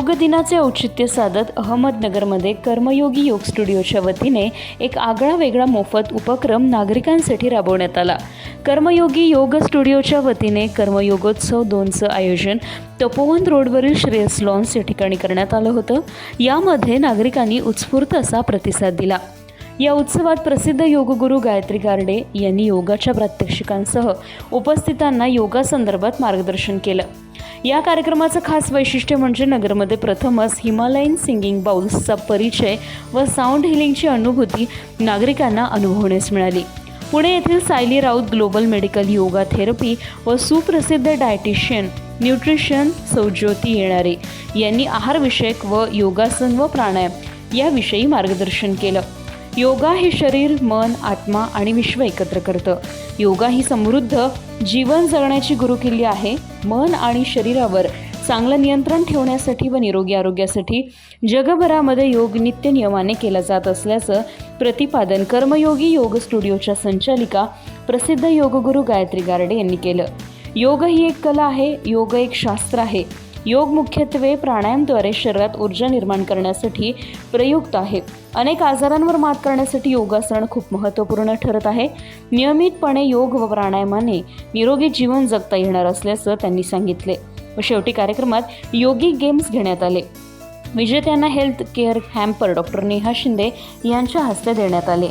योग दिनाचे औचित्य साधत अहमदनगरमध्ये कर्मयोगी योग स्टुडिओच्या वतीने एक आगळा वेगळा मोफत उपक्रम नागरिकांसाठी राबवण्यात आला. कर्मयोगी योग स्टुडिओच्या वतीने कर्मयोगोत्सव दोनचं आयोजन तपोवन रोडवरील श्रेयस लॉन्स या ठिकाणी करण्यात आलं होतं. यामध्ये नागरिकांनी उत्स्फूर्त असा प्रतिसाद दिला. या उत्सवात प्रसिद्ध योगगुरू गायत्री गार्डे यांनी योगाच्या प्रात्यक्षिकांसह उपस्थितांना योगासंदर्भात मार्गदर्शन केलं. या कार्यक्रमाचं खास वैशिष्ट्य म्हणजे नगरमध्ये प्रथमच हिमालयन सिंगिंग बाउल्सचा परिचय व साऊंड हिलिंगची अनुभूती नागरिकांना अनुभवण्यास मिळाली. पुणे येथील Sayali Raut global medical yoga therapy व सुप्रसिद्ध डायटिशियन न्यूट्रिशन सौज्योती येणारे यांनी आहारविषयक व योगासन व प्राणायाम याविषयी मार्गदर्शन केलं. योगा हे शरीर मन आत्मा आणि विश्व एकत्र करतं. योगा ही समृद्ध जीवन जगण्याची गुरुकिल्ली आहे. मन आणि शरीरावर चांगलं नियंत्रण ठेवण्यासाठी व निरोगी आरोग्यासाठी जगभरामध्ये योग नित्य नियमाने केला जात असल्याचं प्रतिपादन कर्मयोगी योग स्टुडिओच्या संचालिका प्रसिद्ध योगगुरू गायत्री गार्डे यांनी केलं. योग ही एक कला आहे योग एक शास्त्र आहे. योग मुख्यत्वे प्राणायामद्वारे शरीरात ऊर्जा निर्माण करण्यासाठी प्रयुक्त आहे. अनेक आजारांवर मात करण्यासाठी योगासन खूप महत्त्वपूर्ण ठरत आहे. नियमितपणे योग व प्राणायामाने निरोगी जीवन जगता येणार असल्याचं त्यांनी सांगितले. व शेवटी कार्यक्रमात योगी गेम्स घेण्यात आले. विजेत्यांना health care hamper doctor Neha Shinde यांच्या हस्ते देण्यात आले.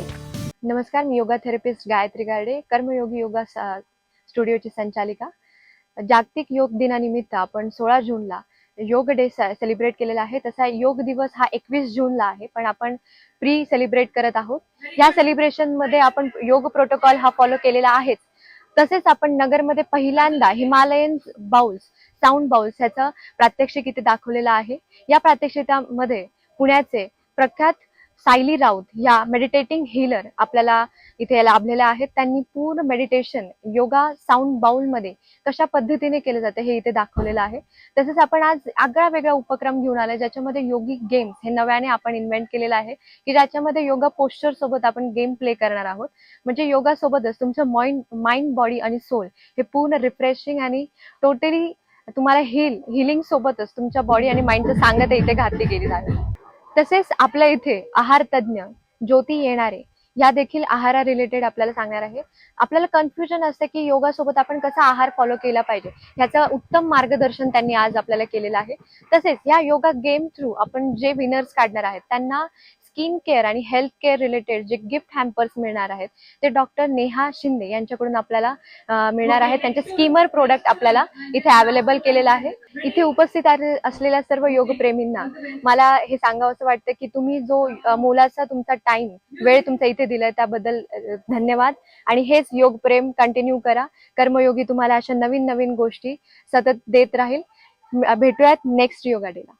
नमस्कार मी yoga therapist Gayatri Garde Karmayogi yoga स्टुडिओची संचालिका. जागतिक योग दिनानिमित्त आपण सोळा जूनला योग डे सेलिब्रेट केलेला आहे. तसा योग दिवस हा एकवीस जूनला आहे पण आपण प्री सेलिब्रेट करत आहोत. या सेलिब्रेशनमध्ये आपण योग प्रोटोकॉल हा फॉलो केलेला आहेच. तसेच आपण नगरमध्ये पहिल्यांदा हिमालयन बाउल्स साऊंड बाउल्स ह्याचं प्रात्यक्षिक इथे दाखवलेलं आहे. या प्रात्यक्षिकामध्ये पुण्याचे प्रख्यात सायली राऊत या मेडिटेटिंग हिलर आपल्याला इथे लाभलेल्या आहेत. त्यांनी पूर्ण मेडिटेशन योगा साऊंड बाउलमध्ये कशा पद्धतीने केलं जातं हे इथे दाखवलेलं आहे. तसेच आपण आज आगळा वेगळा उपक्रम घेऊन आलाय ज्याच्यामध्ये योगी गेम्स हे नव्याने आपण इन्व्हेंट केलेलं आहे की ज्याच्यामध्ये योगा पोस्चर सोबत आपण गेम प्ले करणार आहोत. म्हणजे योगा सोबतच तुमचं माइंड माइंड बॉडी आणि सोल हे पूर्ण रिफ्रेशिंग आणि टोटली तुम्हाला हिल हिलिंग सोबतच तुमच्या बॉडी आणि माइंडचं सांगत इथे घातली गेली जाते तसेच आपल्या इथे आहार तज्ज्ञ ज्योती येणारे या देखील आहारा रिलेटेड आपल्याला सांगणार आहे. आपल्याला कन्फ्युजन असते की योगासोबत आपण कसा आहार फॉलो केला पाहिजे ह्याचं उत्तम मार्गदर्शन त्यांनी आज आपल्याला केलेलं आहे. तसेच या योगा गेम थ्रू आपण जे विनर्स काढणार आहेत त्यांना स्किन केअर आणि हेल्थ केअर रिलेटेड जे गिफ्ट हॅम्पर्स मिळणार आहेत ते डॉक्टर नेहा शिंदे यांच्याकडून आपल्याला मिळणार आहेत. त्यांचे स्कीमर प्रोडक्ट आपल्याला इथे अवेलेबल केलेलं आहे. इथे उपस्थित असलेल्या सर्व योगप्रेमींना मला हे सांगावं असं वाटतं की तुम्ही जो मोलाचा तुमचा टाइम वेळ तुमचा इथे दिलाय त्याबद्दल धन्यवाद. आणि हेच योग प्रेम कंटिन्यू करा. कर्मयोगी तुम्हाला अशा नवीन नवीन गोष्टी सतत देत राहील. भेटूयात नेक्स्ट योगा डेला